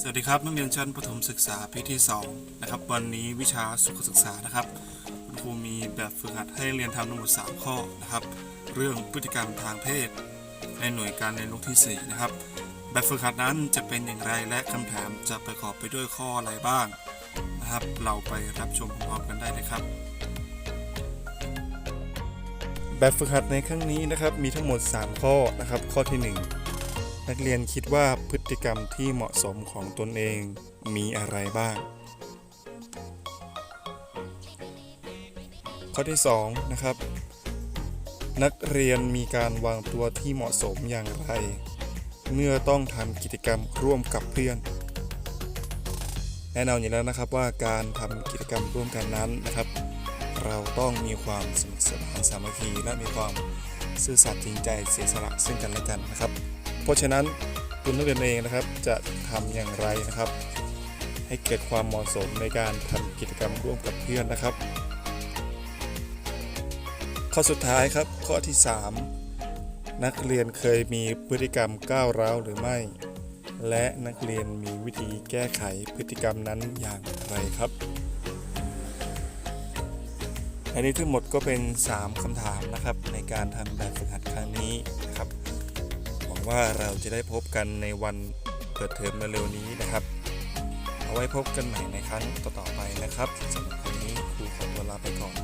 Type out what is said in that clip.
สวัสดีครับนักเรียนชั้นประถมศึกษาปีที่2นะครับวันนี้วิชาสุขศึกษานะครับคุณครูมีแบบฝึกหัดให้เรียนทำทั้งหมด3ข้อนะครับ เรื่องพฤติกรรมทางเพศ ในหน่วยการเรียนรู้ที่4นะครับแบบฝึกหัดนั้นจะเป็นอย่างไรและคำถามจะประกอบไปด้วยข้ออะไรบ้างนะครับ เราไปรับชมพร้อมกันได้เลยครับ แบบฝึกหัดในครั้งนี้นะครับมีทั้งหมด 3 ข้อนะครับ ข้อที่ 1 นักเรียนคิดว่าพฤติกรรมที่เหมาะสมของตนเองมีอะไรบ้าง ข้อที่2นะครับ นักเรียนมีการวางตัวที่เหมาะสมอย่างไร เมื่อต้องทำกิจกรรมร่วมกับเพื่อน แน่นอนอยู่แล้วนะครับว่าการทำกิจกรรมร่วมกันนั้นนะครับ เราต้องมีความสมัครสมานสามัคคีและมีความซื่อสัตย์จริงใจเสียสละซึ่งกันและกันนะครับ เพราะฉะนั้นตัวนักเรียนเองนะครับ จะทำอย่างไรนะครับ ให้เกิดความเหมาะสมในการทำกิจกรรมร่วมกับเพื่อนนะครับ ข้อสุดท้ายครับข้อที่ 3 นักเรียนเคยมีพฤติกรรมก้าวร้าวหรือไม่ และนักเรียนมีวิธีแก้ไขพฤติกรรมนั้นอย่างไรครับและนี้ทั้งหมดก็เป็น 3คำถามนะครับในการทำแบบฝึกหัดครั้งนี้นะครับ ว่าเราจะได้พบกันในวันเปิดเทอมเร็วๆนี้นะครับ เอาไว้พบกันใหม่ในครั้งต่อๆไปนะครับสำหรับวันนี้ครูขอตัวลาไปก่อน